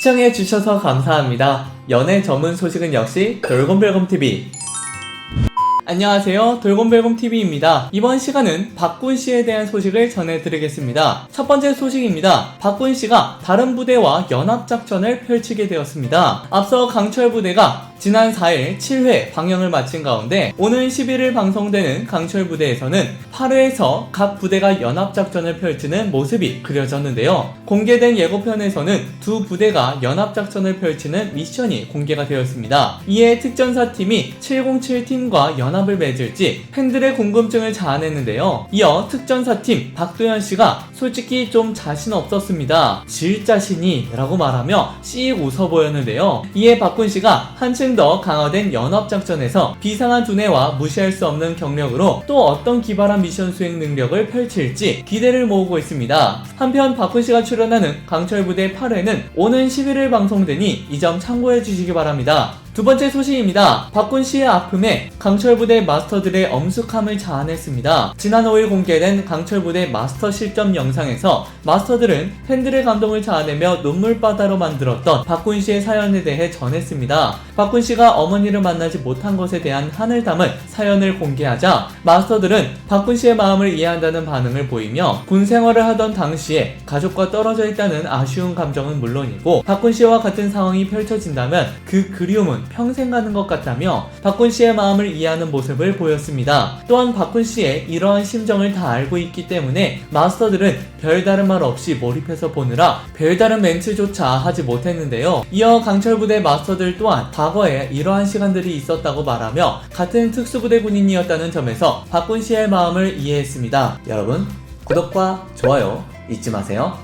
시청해 주셔서 감사합니다. 연애 전문 소식은 역시 돌곰별곰TV. 안녕하세요. 돌곰별곰TV입니다. 이번 시간은 박군 씨에 대한 소식을 전해드리겠습니다. 첫 번째 소식입니다. 박군 씨가 다른 부대와 연합작전을 펼치게 되었습니다. 앞서 강철 부대가 지난 4일 7회 방영을 마친 가운데 오는 11일 방송되는 강철 부대에서는 8회에서 각 부대가 연합작전을 펼치는 모습이 그려졌는데요. 공개된 예고편에서는 두 부대가 연합작전을 펼치는 미션이 공개가 되었습니다. 이에 특전사 팀이 707팀과 연합을 맺을지 팬들의 궁금증을 자아냈는데요. 이어 특전사 팀 박도현 씨가 솔직히 좀 자신 없었습니다. 질 자신이 라고 말하며 씩 웃어 보였는데요. 이에 박군 씨가 한층 더 강화된 연합작전에서 비상한 두뇌와 무시할 수 없는 경력으로 또 어떤 기발한 미션 수행 능력을 펼칠지 기대를 모으고 있습니다. 한편 박군 씨가 출연하는 강철부대 8회는 오는 11일 방송되니 이 점 참고해 주시기 바랍니다. 두 번째 소식입니다. 박군 씨의 아픔에 강철 부대 마스터들의 엄숙함을 자아냈습니다. 지난 5일 공개된 강철 부대 마스터 실점 영상에서 마스터들은 팬들의 감동을 자아내며 눈물바다로 만들었던 박군 씨의 사연에 대해 전했습니다. 박군 씨가 어머니를 만나지 못한 것에 대한 한을 담은 사연을 공개하자 마스터들은 박군 씨의 마음을 이해한다는 반응을 보이며 군 생활을 하던 당시에 가족과 떨어져 있다는 아쉬운 감정은 물론이고 박군 씨와 같은 상황이 펼쳐진다면 그 그리움은 평생 가는 것 같다며 박군 씨의 마음을 이해하는 모습을 보였습니다. 또한 박군 씨의 이러한 심정을 다 알고 있기 때문에 마스터들은 별다른 말 없이 몰입해서 보느라 별다른 멘트조차 하지 못했는데요. 이어 강철 부대 마스터들 또한 과거에 이러한 시간들이 있었다고 말하며 같은 특수부대 군인이었다는 점에서 박군 씨의 마음을 이해했습니다. 여러분 구독과 좋아요 잊지 마세요.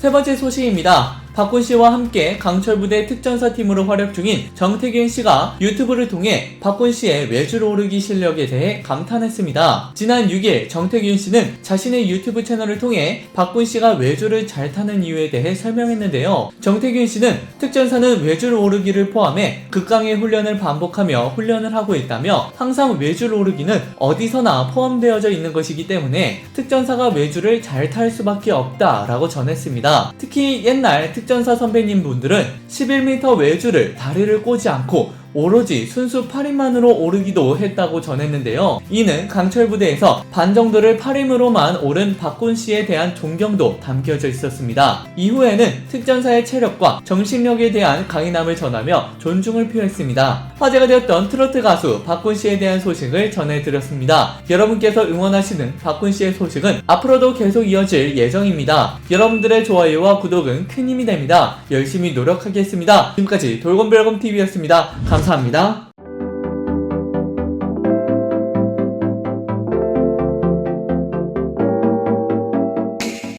세 번째 소식입니다. 박군 씨와 함께 강철 부대 특전사 팀으로 활약 중인 정태균 씨가 유튜브를 통해 박군 씨의 외줄 오르기 실력에 대해 감탄했습니다. 지난 6일 정태균 씨는 자신의 유튜브 채널을 통해 박군 씨가 외줄을 잘 타는 이유에 대해 설명했는데요. 정태균 씨는 특전사는 외줄 오르기를 포함해 극강의 훈련을 반복하며 훈련을 하고 있다며 항상 외줄 오르기는 어디서나 포함되어져 있는 것이기 때문에 특전사가 외줄을 잘 탈 수밖에 없다라고 전했습니다. 특히 옛날 특 전사 선배님 분들은 11m 외줄을 다리를 꼬지 않고 오로지 순수 8인만으로 오르기도 했다고 전했는데요. 이는 강철 부대에서 반 정도를 8인으로만 오른 박군 씨에 대한 존경도 담겨져 있었습니다. 이후에는 특전사의 체력과 정신력에 대한 강인함을 전하며 존중을 표했습니다. 화제가 되었던 트로트 가수 박군 씨에 대한 소식을 전해드렸습니다. 여러분께서 응원하시는 박군 씨의 소식은 앞으로도 계속 이어질 예정입니다. 여러분들의 좋아요와 구독은 큰 힘이 됩니다. 열심히 노력하겠습니다. 지금까지 돌곰별곰TV였습니다. 감사합니다.